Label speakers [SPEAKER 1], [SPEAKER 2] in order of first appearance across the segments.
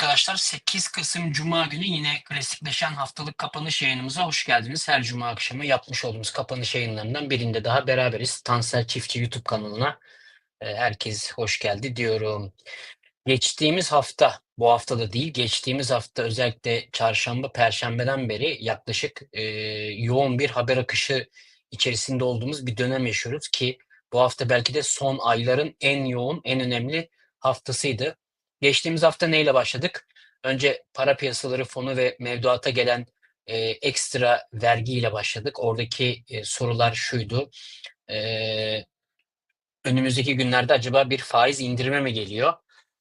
[SPEAKER 1] Arkadaşlar. 8 Kasım Cuma günü yine klasikleşen haftalık kapanış yayınımıza hoş geldiniz. Her Cuma akşamı yapmış olduğumuz kapanış yayınlarından birinde daha beraberiz. Tansel Çiftçi YouTube kanalına e, herkes hoş geldi diyorum. Geçtiğimiz hafta, bu hafta da değil, geçtiğimiz hafta özellikle çarşamba, perşembeden beri yaklaşık e, yoğun bir haber akışı içerisinde olduğumuz bir dönem yaşıyoruz ki bu hafta belki de son ayların en yoğun, en önemli haftasıydı. Geçtiğimiz hafta neyle başladık? Önce para piyasaları fonu ve mevduata gelen e, ekstra vergiyle başladık. Oradaki e, sorular şuydu. E, önümüzdeki günlerde acaba bir faiz indirime mi geliyor?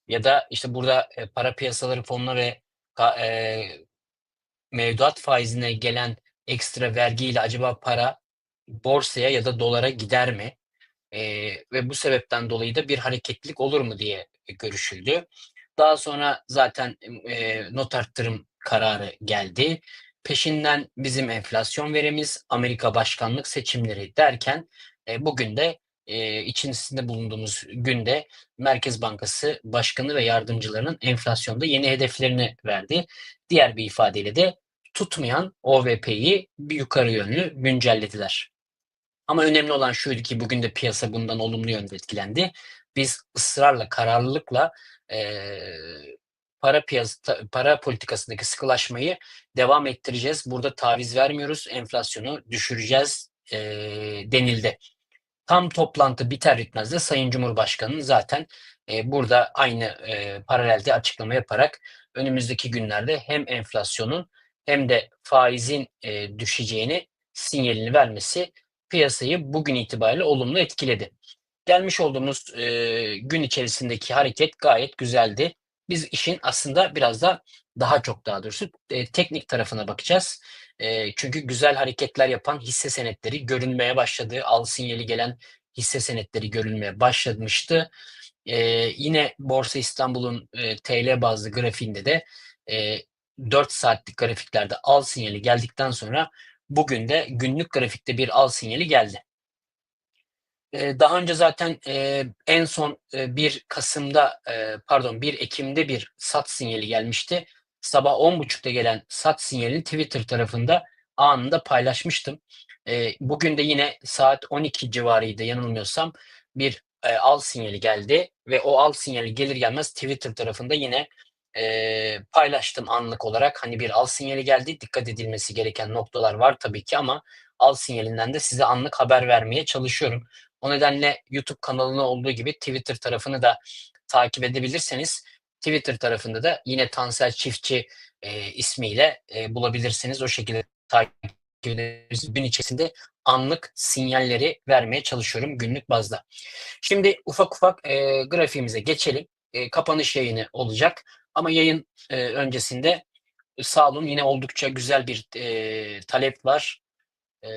[SPEAKER 1] Ya da işte burada e, para piyasaları fonuna ve e, mevduat faizine gelen ekstra vergiyle acaba para borsaya ya da dolara gider mi? E, ve bu sebepten dolayı da bir hareketlilik olur mu diye görüşüldü. Daha sonra zaten e, not arttırım kararı geldi. Peşinden bizim enflasyon verimiz, Amerika başkanlık seçimleri derken e, bugün de e, içerisinde bulunduğumuz günde Merkez Bankası Başkanı ve yardımcılarının enflasyonda yeni hedeflerini verdi. Diğer bir ifadeyle de tutmayan OVP'yi yukarı yönlü güncellediler. Ama önemli olan şuydu ki bugün de piyasa bundan olumlu yönde etkilendi. Biz ısrarla, kararlılıkla e, para piyasa para politikasındaki sıkılaşmayı devam ettireceğiz. Burada taviz vermiyoruz. Enflasyonu düşüreceğiz e, denildi. Tam toplantı biter bitmez de Sayın Cumhurbaşkanı'nın zaten e, burada aynı e, paralelde açıklama yaparak önümüzdeki günlerde hem enflasyonun hem de faizin e, düşeceğini sinyalini vermesi piyasayı bugün itibariyle olumlu etkiledi. Gelmiş olduğumuz e, gün içerisindeki hareket gayet güzeldi. Biz işin aslında biraz da daha çok daha doğrusu e, teknik tarafına bakacağız. E, çünkü güzel hareketler yapan hisse senetleri görünmeye başladı. Al sinyali gelen hisse senetleri görülmeye başlamıştı. E, yine Borsa İstanbul'un e, TL bazlı grafiğinde de e, 4 saatlik grafiklerde al sinyali geldikten sonra bugün de günlük grafikte bir al sinyali geldi. E, daha önce zaten e, en son e, 1 Kasım'da e, pardon 1 Ekim'de bir sat sinyali gelmişti. Sabah 10.30'da gelen sat sinyalini Twitter tarafında anında paylaşmıştım. E, bugün de yine saat 12 civarıydı yanılmıyorsam bir e, al sinyali geldi ve o al sinyali gelir gelmez Twitter tarafında yine e, paylaştım anlık olarak. Hani bir al sinyali geldi. Dikkat edilmesi gereken noktalar var tabii ki ama al sinyalinden de size anlık haber vermeye çalışıyorum. O nedenle YouTube kanalına olduğu gibi Twitter tarafını da takip edebilirseniz Twitter tarafında da yine Tansel Çiftçi e, ismiyle e, bulabilirsiniz. O şekilde takip edebilirsiniz. Gün içerisinde anlık sinyalleri vermeye çalışıyorum günlük bazda. Şimdi ufak ufak e, grafiğimize geçelim. E, kapanış yayını olacak. Ama yayın e, öncesinde sağ olun yine oldukça güzel bir e, talep var. E,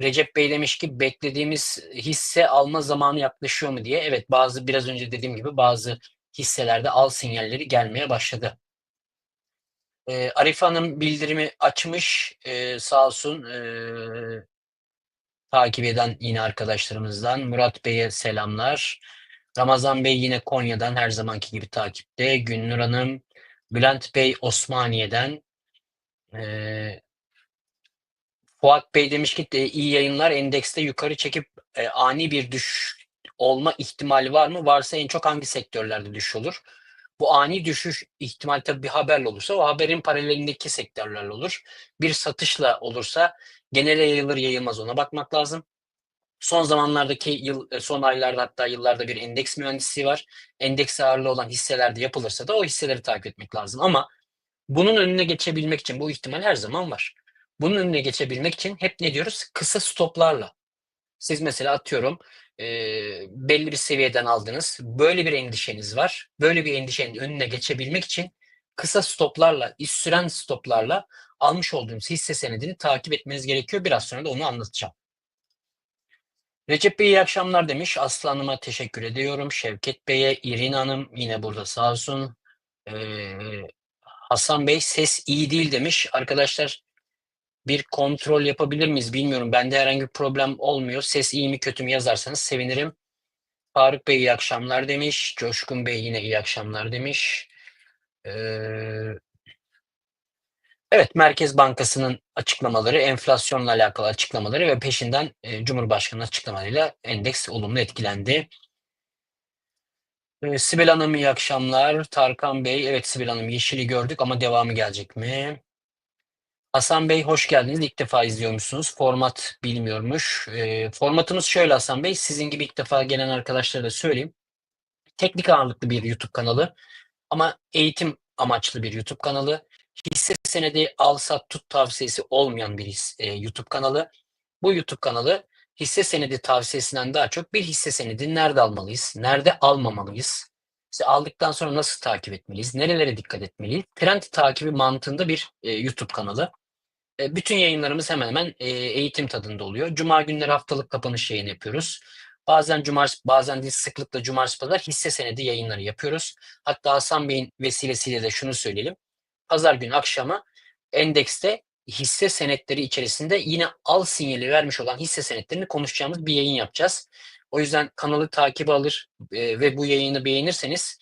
[SPEAKER 1] Recep Bey demiş ki beklediğimiz hisse alma zamanı yaklaşıyor mu diye. Evet bazı biraz önce dediğim gibi bazı hisselerde al sinyalleri gelmeye başladı. E, Arif Hanım bildirimi açmış e, sağ olsun e, takip eden yine arkadaşlarımızdan. Murat Bey'e selamlar. Ramazan Bey yine Konya'dan her zamanki gibi takipte. Günnur Hanım, Bülent Bey Osmaniye'den. E, Fuat Bey demiş ki e, iyi yayınlar endekste yukarı çekip e, ani bir düş olma ihtimali var mı? Varsa en çok hangi sektörlerde düşüş olur? Bu ani düşüş ihtimal tabii bir haberle olursa o haberin paralelindeki sektörlerle olur. Bir satışla olursa genele yayılır yayılmaz ona bakmak lazım. Son zamanlardaki yıl, e, son aylarda hatta yıllarda bir endeks mühendisi var. Endeks ağırlığı olan hisselerde yapılırsa da o hisseleri takip etmek lazım. Ama bunun önüne geçebilmek için bu ihtimal her zaman var. Bunun önüne geçebilmek için hep ne diyoruz? Kısa stoplarla. Siz mesela atıyorum e, belli bir seviyeden aldınız. Böyle bir endişeniz var. Böyle bir endişenin önüne geçebilmek için kısa stoplarla, iş süren stoplarla almış olduğunuz hisse senedini takip etmeniz gerekiyor. Biraz sonra da onu anlatacağım. Recep Bey iyi akşamlar demiş. Aslı Hanım'a teşekkür ediyorum. Şevket Bey'e, İrin Hanım yine burada sağ olsun. Ee, Hasan Bey ses iyi değil demiş. Arkadaşlar bir kontrol yapabilir miyiz bilmiyorum. Bende herhangi bir problem olmuyor. Ses iyi mi kötü mü yazarsanız sevinirim. Faruk Bey iyi akşamlar demiş. Coşkun Bey yine iyi akşamlar demiş. Eee Evet, Merkez Bankası'nın açıklamaları, enflasyonla alakalı açıklamaları ve peşinden, eee, Cumhurbaşkanı'nın açıklamalarıyla endeks olumlu etkilendi. Eee, Sibel Hanım iyi akşamlar. Tarkan Bey, evet Sibel Hanım yeşili gördük ama devamı gelecek mi? Hasan Bey hoş geldiniz. İlk defa izliyormuşsunuz. Format bilmiyormuş. Eee, formatımız şöyle Hasan Bey, sizin gibi ilk defa gelen arkadaşlara da söyleyeyim. Teknik ağırlıklı bir YouTube kanalı ama eğitim amaçlı bir YouTube kanalı. Hisse senedi al sat tut tavsiyesi olmayan bir e, YouTube kanalı. Bu YouTube kanalı hisse senedi tavsiyesinden daha çok bir hisse senedi nerede almalıyız, nerede almamalıyız, işte aldıktan sonra nasıl takip etmeliyiz, nerelere dikkat etmeliyiz, trend takibi mantığında bir e, YouTube kanalı. E, bütün yayınlarımız hemen hemen e, eğitim tadında oluyor. Cuma günleri haftalık kapanış yayını yapıyoruz. Bazen cumartesi, bazen değil sıklıkla cumartesi pazar hisse senedi yayınları yapıyoruz. Hatta Hasan Bey'in vesilesiyle de şunu söyleyelim. Pazar günü akşamı endekste hisse senetleri içerisinde yine al sinyali vermiş olan hisse senetlerini konuşacağımız bir yayın yapacağız. O yüzden kanalı takip alır e, ve bu yayını beğenirseniz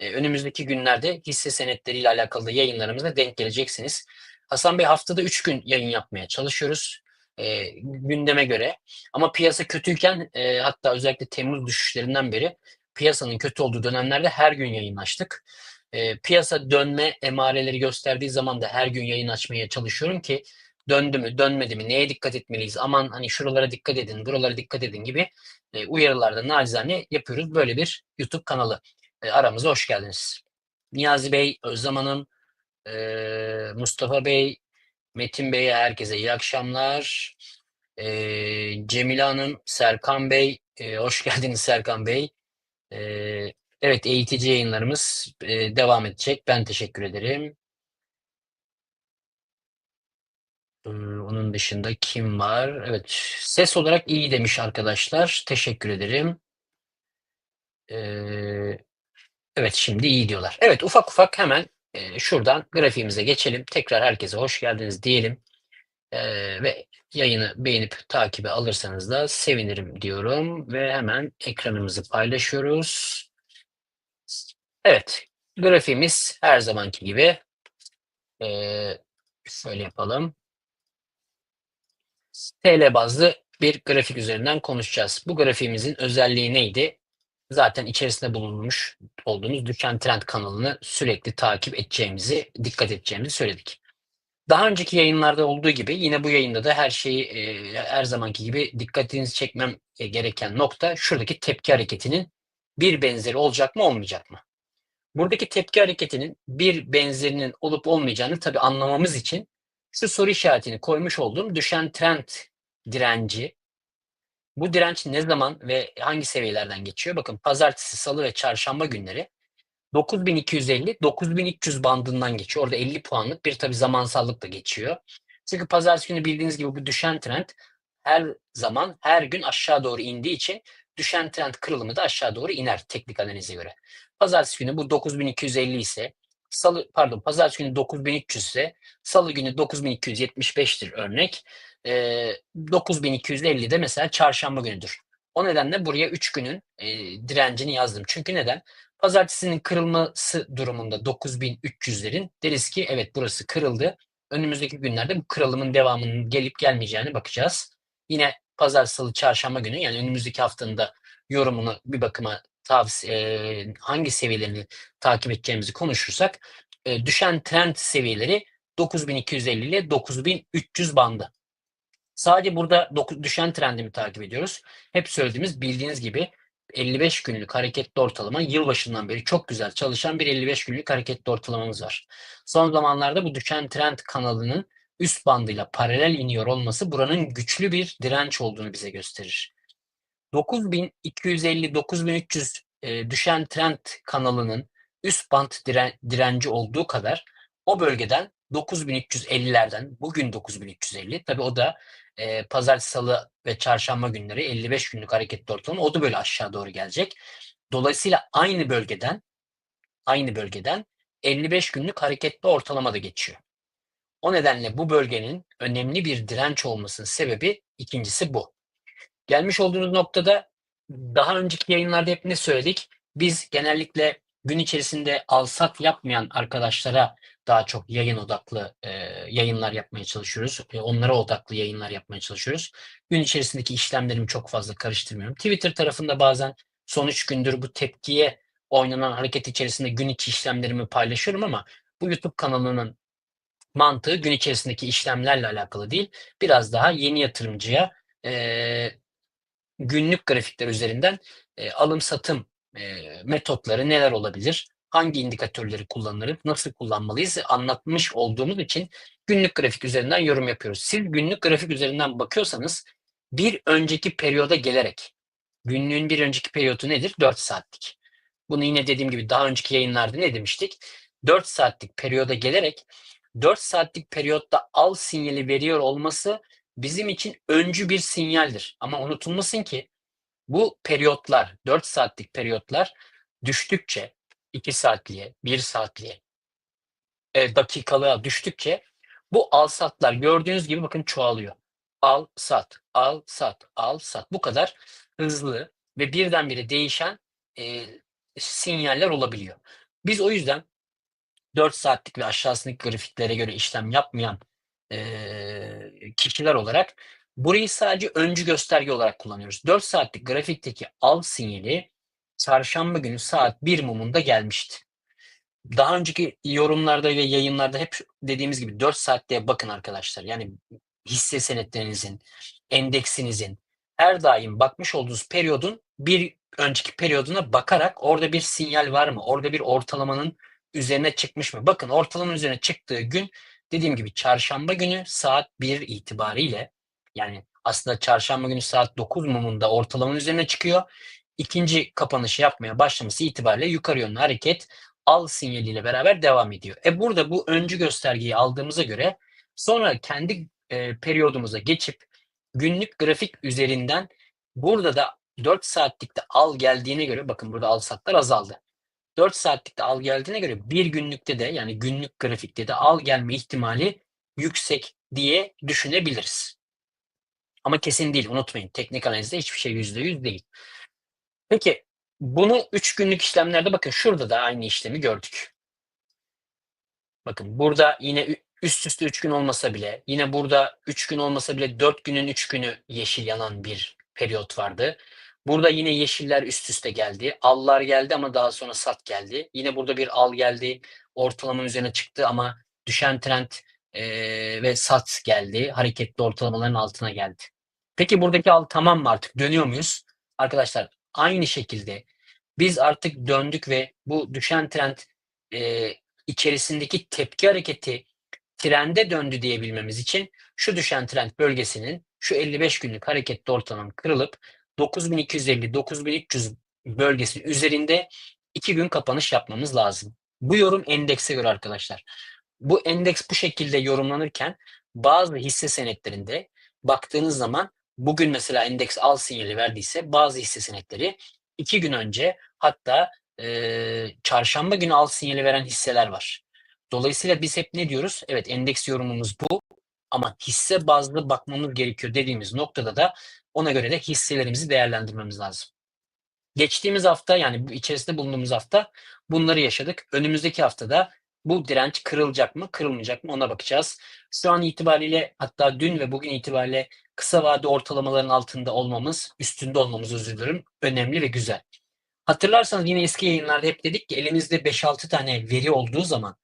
[SPEAKER 1] e, önümüzdeki günlerde hisse senetleriyle alakalı yayınlarımıza denk geleceksiniz. Hasan Bey haftada 3 gün yayın yapmaya çalışıyoruz e, gündeme göre. Ama piyasa kötüyken e, hatta özellikle Temmuz düşüşlerinden beri piyasanın kötü olduğu dönemlerde her gün yayın açtık. E, piyasa dönme emareleri gösterdiği zaman da her gün yayın açmaya çalışıyorum ki döndü mü dönmedi mi neye dikkat etmeliyiz aman hani şuralara dikkat edin buralara dikkat edin gibi e, uyarılarda nacizane yapıyoruz. Böyle bir YouTube kanalı. E, aramıza hoş geldiniz. Niyazi Bey, Özlem Hanım, e, Mustafa Bey, Metin Bey'e herkese iyi akşamlar. E, Cemile Hanım, Serkan Bey, e, hoş geldiniz Serkan Bey. E, evet eğitici yayınlarımız e, devam edecek. Ben teşekkür ederim. Ee, Onun dışında kim var? Evet, ses olarak iyi demiş arkadaşlar. Teşekkür ederim. Ee, evet, şimdi iyi diyorlar. Evet, ufak ufak hemen e, şuradan grafiğimize geçelim. Tekrar herkese hoş geldiniz diyelim. Ee, ve yayını beğenip takibe alırsanız da sevinirim diyorum. Ve hemen ekranımızı paylaşıyoruz. Evet, grafiğimiz her zamanki gibi. Ee, şöyle yapalım. TL bazlı bir grafik üzerinden konuşacağız. Bu grafiğimizin özelliği neydi? Zaten içerisinde bulunmuş olduğumuz düşen trend kanalını sürekli takip edeceğimizi, dikkat edeceğimizi söyledik. Daha önceki yayınlarda olduğu gibi yine bu yayında da her şeyi e, her zamanki gibi dikkatinizi çekmem gereken nokta şuradaki tepki hareketinin bir benzeri olacak mı olmayacak mı? Buradaki tepki hareketinin bir benzerinin olup olmayacağını tabii anlamamız için şu soru işaretini koymuş olduğum düşen trend direnci. Bu direnç ne zaman ve hangi seviyelerden geçiyor? Bakın pazartesi, salı ve çarşamba günleri 9250-9300 bandından geçiyor. Orada 50 puanlık bir tabii zamansallık da geçiyor. Çünkü pazartesi günü bildiğiniz gibi bu düşen trend her zaman her gün aşağı doğru indiği için düşen trend kırılımı da aşağı doğru iner teknik analize göre. Pazartesi günü bu 9250 ise salı pardon pazartesi günü 9300 ise salı günü 9275'tir örnek. Ee, 9250 de mesela çarşamba günüdür. O nedenle buraya 3 günün e, direncini yazdım. Çünkü neden? Pazartesinin kırılması durumunda 9300'lerin deriz ki evet burası kırıldı. Önümüzdeki günlerde bu kırılımın devamının gelip gelmeyeceğini bakacağız. Yine pazar, salı, çarşamba günü yani önümüzdeki haftanın da yorumunu bir bakıma tavsiye, hangi seviyelerini takip edeceğimizi konuşursak düşen trend seviyeleri 9250 ile 9300 bandı. Sadece burada düşen trendimi takip ediyoruz. Hep söylediğimiz bildiğiniz gibi 55 günlük hareketli ortalama yılbaşından beri çok güzel çalışan bir 55 günlük hareketli ortalamamız var. Son zamanlarda bu düşen trend kanalının üst bandıyla paralel iniyor olması buranın güçlü bir direnç olduğunu bize gösterir. 9250-9300 e, düşen trend kanalının üst band diren, direnci olduğu kadar o bölgeden 9350'lerden bugün 9350 tabi o da e, pazartesi, salı ve çarşamba günleri 55 günlük hareketli ortalama o da böyle aşağı doğru gelecek. Dolayısıyla aynı bölgeden aynı bölgeden 55 günlük hareketli ortalama da geçiyor. O nedenle bu bölgenin önemli bir direnç olmasının sebebi ikincisi bu. Gelmiş olduğunuz noktada daha önceki yayınlarda hep ne söyledik? Biz genellikle gün içerisinde al-sat yapmayan arkadaşlara daha çok yayın odaklı, eee, yayınlar yapmaya çalışıyoruz. Eee, onlara odaklı yayınlar yapmaya çalışıyoruz. Gün içerisindeki işlemlerimi çok fazla karıştırmıyorum. Twitter tarafında bazen son 3 gündür bu tepkiye oynanan hareket içerisinde gün içi işlemlerimi paylaşıyorum ama bu YouTube kanalının mantığı gün içerisindeki işlemlerle alakalı değil. Biraz daha yeni yatırımcıya, eee, günlük grafikler üzerinden, eee, alım satım, eee, metotları neler olabilir? Hangi indikatörleri kullanırım? Nasıl kullanmalıyız? Anlatmış olduğumuz için günlük grafik üzerinden yorum yapıyoruz. Siz günlük grafik üzerinden bakıyorsanız bir önceki periyoda gelerek günlüğün bir önceki periyodu nedir? 4 saatlik. Bunu yine dediğim gibi daha önceki yayınlarda ne demiştik? 4 saatlik periyoda gelerek 4 saatlik periyotta al sinyali veriyor olması bizim için öncü bir sinyaldir. Ama unutulmasın ki bu periyotlar, 4 saatlik periyotlar düştükçe 2 saatliğe, 1 saatliğe, eee, dakikalığa düştükçe bu al-satlar gördüğünüz gibi bakın çoğalıyor. Al, sat, al, sat, al, sat. Bu kadar hızlı ve birdenbire değişen, eee, sinyaller olabiliyor. Biz o yüzden 4 saatlik ve aşağısındaki grafiklere göre işlem yapmayan, eee, kişiler olarak burayı sadece öncü gösterge olarak kullanıyoruz. 4 saatlik grafikteki al sinyali çarşamba günü saat 1 mumunda gelmişti. Daha önceki yorumlarda ve yayınlarda hep dediğimiz gibi 4 saatliğe bakın arkadaşlar. Yani hisse senetlerinizin, endeksinizin her daim bakmış olduğunuz periyodun bir önceki periyoduna bakarak orada bir sinyal var mı? Orada bir ortalamanın üzerine çıkmış mı? Bakın ortalamanın üzerine çıktığı gün dediğim gibi çarşamba günü saat 1 itibariyle yani aslında çarşamba günü saat 9 mumunda ortalamanın üzerine çıkıyor. İkinci kapanışı yapmaya başlaması itibariyle yukarı yönlü hareket al sinyaliyle beraber devam ediyor. E burada bu öncü göstergeyi aldığımıza göre sonra kendi, eee, periyodumuza geçip günlük grafik üzerinden burada da 4 saatlikte al geldiğine göre bakın burada al satlar azaldı. 4 saatlikte al geldiğine göre bir günlükte de yani günlük grafikte de al gelme ihtimali yüksek diye düşünebiliriz. Ama kesin değil unutmayın. Teknik analizde hiçbir şey %100 değil. Peki bunu 3 günlük işlemlerde bakın şurada da aynı işlemi gördük. Bakın burada yine üst üste 3 gün olmasa bile, yine burada 3 gün olmasa bile 4 günün 3 günü yeşil yanan bir periyot vardı. Burada yine yeşiller üst üste geldi. Allar geldi ama daha sonra sat geldi. Yine burada bir al geldi. Ortalamanın üzerine çıktı ama düşen trend, eee, ve sat geldi. Hareketli ortalamaların altına geldi. Peki buradaki al tamam mı artık dönüyor muyuz? Arkadaşlar aynı şekilde biz artık döndük ve bu düşen trend, eee, içerisindeki tepki hareketi trende döndü diyebilmemiz için şu düşen trend bölgesinin şu 55 günlük hareketli ortalamanın kırılıp 9250-9300 bölgesi üzerinde 2 gün kapanış yapmamız lazım. Bu yorum endekse göre arkadaşlar. Bu endeks bu şekilde yorumlanırken bazı hisse senetlerinde baktığınız zaman bugün mesela endeks al sinyali verdiyse bazı hisse senetleri 2 gün önce hatta, eee, çarşamba günü al sinyali veren hisseler var. Dolayısıyla biz hep ne diyoruz? Evet, endeks yorumumuz bu ama hisse bazlı bakmamız gerekiyor dediğimiz noktada da ona göre de hisselerimizi değerlendirmemiz lazım. Geçtiğimiz hafta yani içerisinde bulunduğumuz hafta bunları yaşadık. Önümüzdeki haftada bu direnç kırılacak mı, kırılmayacak mı ona bakacağız. Şu an itibariyle hatta dün ve bugün itibariyle kısa vade ortalamaların altında olmamız, üstünde olmamız özür dilerim, önemli ve güzel. Hatırlarsanız yine eski yayınlarda hep dedik ki elimizde 5-6 tane veri olduğu zaman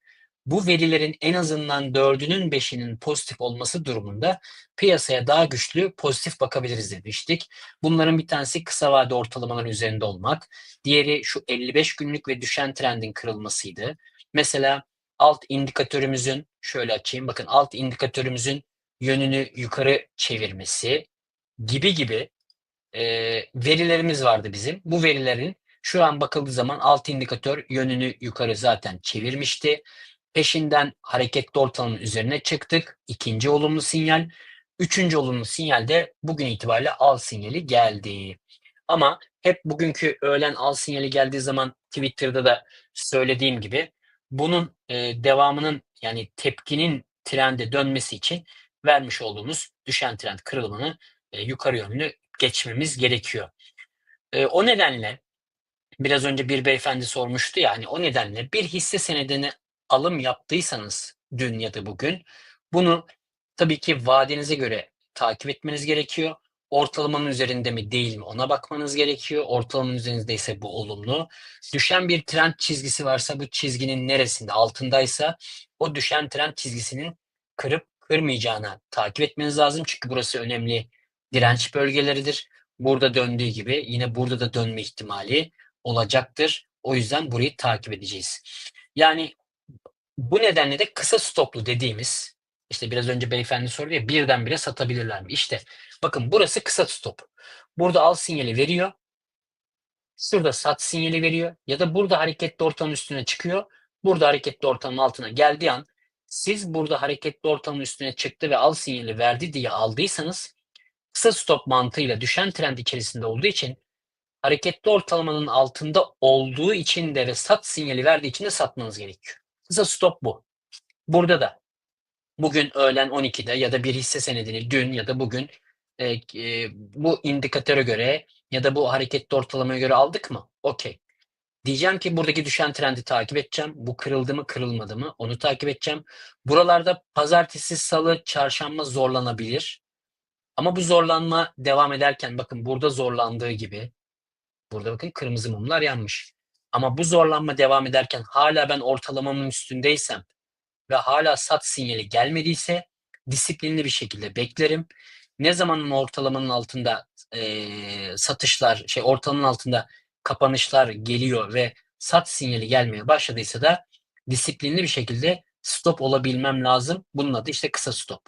[SPEAKER 1] bu verilerin en azından 4'ünün 5'inin pozitif olması durumunda piyasaya daha güçlü pozitif bakabiliriz demiştik. Bunların bir tanesi kısa vade ortalamaların üzerinde olmak. Diğeri şu 55 günlük ve düşen trendin kırılmasıydı. Mesela alt indikatörümüzün şöyle açayım bakın alt indikatörümüzün yönünü yukarı çevirmesi gibi gibi, eee, verilerimiz vardı bizim. Bu verilerin şu an bakıldığı zaman alt indikatör yönünü yukarı zaten çevirmişti. Peşinden hareketli ortalamanın üzerine çıktık. 2'nci olumlu sinyal. 3'üncü olumlu sinyal de bugün itibariyle al sinyali geldi. Ama hep bugünkü öğlen al sinyali geldiği zaman Twitter'da da söylediğim gibi bunun, eee, devamının yani tepkinin trende dönmesi için vermiş olduğumuz düşen trend kırılımını, eee, yukarı yönlü geçmemiz gerekiyor. Eee, o nedenle biraz önce bir beyefendi sormuştu ya hani o nedenle bir hisse senedine alım yaptıysanız dün ya da bugün bunu tabii ki vadenize göre takip etmeniz gerekiyor. Ortalamanın üzerinde mi değil mi ona bakmanız gerekiyor. Ortalamanın üzerindeyse bu olumlu. Düşen bir trend çizgisi varsa bu çizginin neresinde altındaysa o düşen trend çizgisinin kırıp kırmayacağına takip etmeniz lazım. Çünkü burası önemli direnç bölgeleridir. Burada döndüğü gibi yine burada da dönme ihtimali olacaktır. O yüzden burayı takip edeceğiz. Yani bu nedenle de kısa stoplu dediğimiz işte biraz önce beyefendi sordu ya birdenbire satabilirler mi? İşte bakın burası kısa stop. Burada al sinyali veriyor. Şurada sat sinyali veriyor. Ya da burada hareketli ortamın üstüne çıkıyor. Burada hareketli ortamın altına geldiği an siz burada hareketli ortamın üstüne çıktı ve al sinyali verdi diye aldıysanız kısa stop mantığıyla düşen trend içerisinde olduğu için hareketli ortalamanın altında olduğu için de ve sat sinyali verdiği için de satmanız gerekiyor. Kısa stop bu. Burada da bugün öğlen 12'de ya da bir hisse senedini dün ya da bugün e, e, bu indikatöre göre ya da bu hareketli ortalamaya göre aldık mı? Okey. Diyeceğim ki buradaki düşen trendi takip edeceğim. Bu kırıldı mı kırılmadı mı onu takip edeceğim. Buralarda pazartesi, salı, çarşamba zorlanabilir. Ama bu zorlanma devam ederken bakın burada zorlandığı gibi burada bakın kırmızı mumlar yanmış. Ama bu zorlanma devam ederken hala ben ortalamamın üstündeysem ve hala sat sinyali gelmediyse disiplinli bir şekilde beklerim. Ne zamanın ortalamanın altında e, satışlar, şey ortalamanın altında kapanışlar geliyor ve sat sinyali gelmeye başladıysa da disiplinli bir şekilde stop olabilmem lazım. Bunun adı işte kısa stop.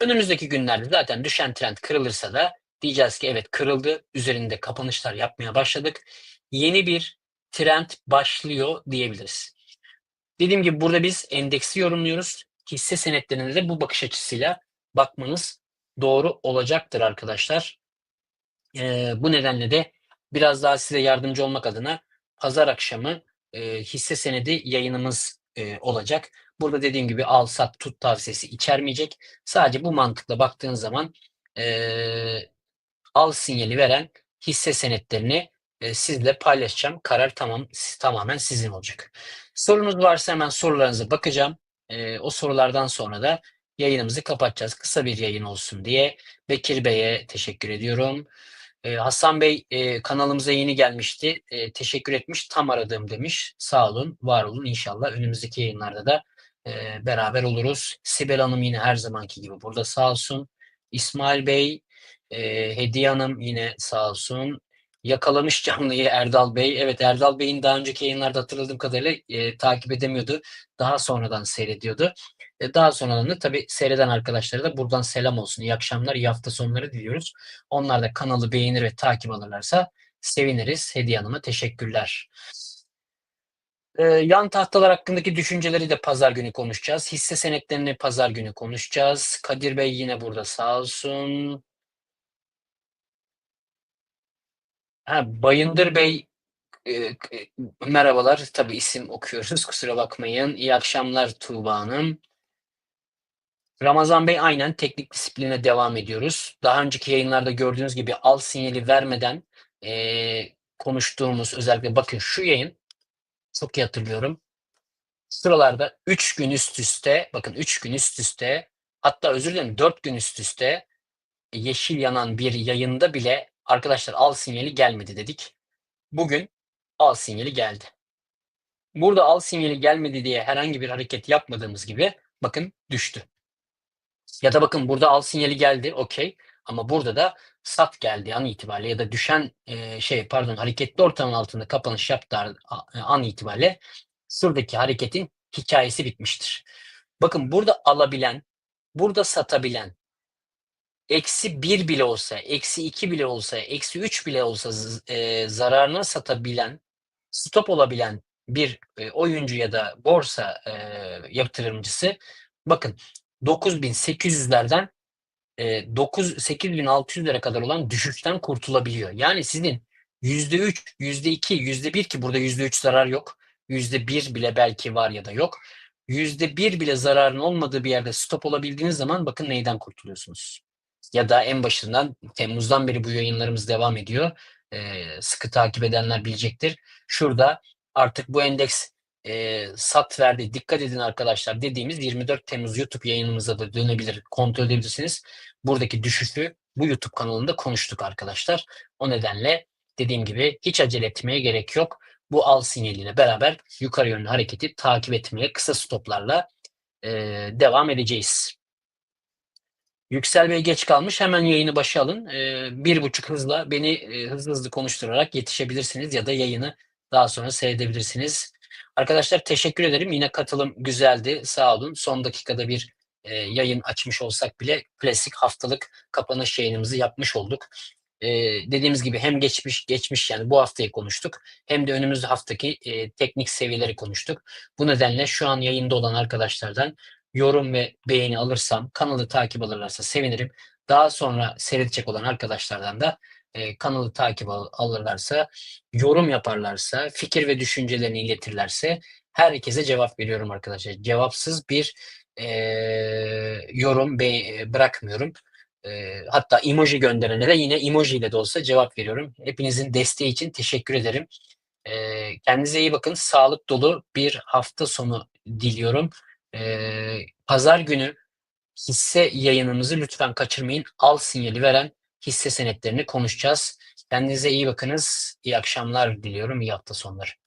[SPEAKER 1] Önümüzdeki günlerde zaten düşen trend kırılırsa da diyeceğiz ki evet kırıldı. Üzerinde kapanışlar yapmaya başladık. Yeni bir trend başlıyor diyebiliriz. Dediğim gibi burada biz endeksi yorumluyoruz. Hisse senetlerine de bu bakış açısıyla bakmanız doğru olacaktır arkadaşlar. Ee, bu nedenle de biraz daha size yardımcı olmak adına pazar akşamı e, hisse senedi yayınımız e, olacak. Burada dediğim gibi al sat tut tavsiyesi içermeyecek. Sadece bu mantıkla baktığın zaman e, al sinyali veren hisse senetlerini e, sizle paylaşacağım. Karar tamam tamamen sizin olacak. Sorunuz varsa hemen sorularınıza bakacağım. E, o sorulardan sonra da yayınımızı kapatacağız. Kısa bir yayın olsun diye. Bekir Bey'e teşekkür ediyorum. E, Hasan Bey e, kanalımıza yeni gelmişti. E, teşekkür etmiş. Tam aradığım demiş. Sağ olun, var olun. İnşallah önümüzdeki yayınlarda da e, beraber oluruz. Sibel Hanım yine her zamanki gibi burada sağ olsun. İsmail Bey, e, Hediye Hanım yine sağ olsun. Yakalamış canlıyı Erdal Bey. Evet Erdal Bey'in daha önceki yayınlarda hatırladığım kadarıyla e, takip edemiyordu. Daha sonradan seyrediyordu. E, daha sonradan da tabii seyreden arkadaşlara da buradan selam olsun. İyi akşamlar, iyi hafta sonları diliyoruz. Onlar da kanalı beğenir ve takip alırlarsa seviniriz. Hediye Hanım'a teşekkürler. E, yan tahtalar hakkındaki düşünceleri de pazar günü konuşacağız. Hisse senetlerini pazar günü konuşacağız. Kadir Bey yine burada sağ olsun. Ha, Bayındır Bey e, e, merhabalar. Tabii isim okuyoruz. Kusura bakmayın. İyi akşamlar Tuğba Hanım. Ramazan Bey aynen teknik disipline devam ediyoruz. Daha önceki yayınlarda gördüğünüz gibi al sinyali vermeden e, konuştuğumuz özellikle bakın şu yayın çok iyi hatırlıyorum. Sıralarda 3 gün üst üste bakın 3 gün üst üste hatta özür dilerim 4 gün üst üste yeşil yanan bir yayında bile arkadaşlar al sinyali gelmedi dedik. Bugün al sinyali geldi. Burada al sinyali gelmedi diye herhangi bir hareket yapmadığımız gibi bakın düştü. Ya da bakın burada al sinyali geldi okey ama burada da sat geldi an itibariyle ya da düşen e, şey pardon hareketli ortamın altında kapanış yaptığı an itibariyle şuradaki hareketin hikayesi bitmiştir. Bakın burada alabilen, burada satabilen, eksi bir bile olsa, eksi iki bile olsa, eksi üç bile olsa e, zararına satabilen, stop olabilen bir e, oyuncu ya da borsa e, yatırımcısı bakın 9800'lerden e, 9 8600'lere kadar olan düşüşten kurtulabiliyor. Yani sizin %3, %2, %1 ki burada %3 zarar yok. %1 bile belki var ya da yok. %1 bile zararın olmadığı bir yerde stop olabildiğiniz zaman bakın neyden kurtuluyorsunuz. Ya da en başından Temmuz'dan beri bu yayınlarımız devam ediyor. e, sıkı takip edenler bilecektir. Şurada artık bu endeks e, sat verdi. Dikkat edin arkadaşlar dediğimiz 24 Temmuz YouTube yayınımıza da dönebilir. Kontrol edebilirsiniz. Buradaki düşüşü bu YouTube kanalında konuştuk arkadaşlar. O nedenle dediğim gibi hiç acele etmeye gerek yok. Bu al sinyaliyle beraber yukarı yönlü hareketi takip etmeye kısa stoplarla e, devam edeceğiz. Yüksel Bey geç kalmış. Hemen yayını başa alın. E, bir buçuk hızla beni e, hızlı hızlı konuşturarak yetişebilirsiniz ya da yayını daha sonra seyredebilirsiniz. Arkadaşlar teşekkür ederim. Yine katılım güzeldi. Sağ olun. Son dakikada bir e, yayın açmış olsak bile klasik haftalık kapanış yayınımızı yapmış olduk. E, dediğimiz gibi hem geçmiş geçmiş yani bu haftayı konuştuk hem de önümüzde haftaki e, teknik seviyeleri konuştuk. Bu nedenle şu an yayında olan arkadaşlardan yorum ve beğeni alırsam, kanalı takip alırlarsa sevinirim. Daha sonra seyredecek olan arkadaşlardan da e, kanalı takip al- alırlarsa, yorum yaparlarsa, fikir ve düşüncelerini iletirlerse herkese cevap veriyorum arkadaşlar. Cevapsız bir e, yorum be- bırakmıyorum. E, hatta emoji gönderenlere yine emoji ile de olsa cevap veriyorum. Hepinizin desteği için teşekkür ederim. E, kendinize iyi bakın. Sağlık dolu bir hafta sonu diliyorum. Ee, pazar günü hisse yayınımızı lütfen kaçırmayın. Al sinyali veren hisse senetlerini konuşacağız. Kendinize iyi bakınız. İyi akşamlar diliyorum. İyi hafta sonları.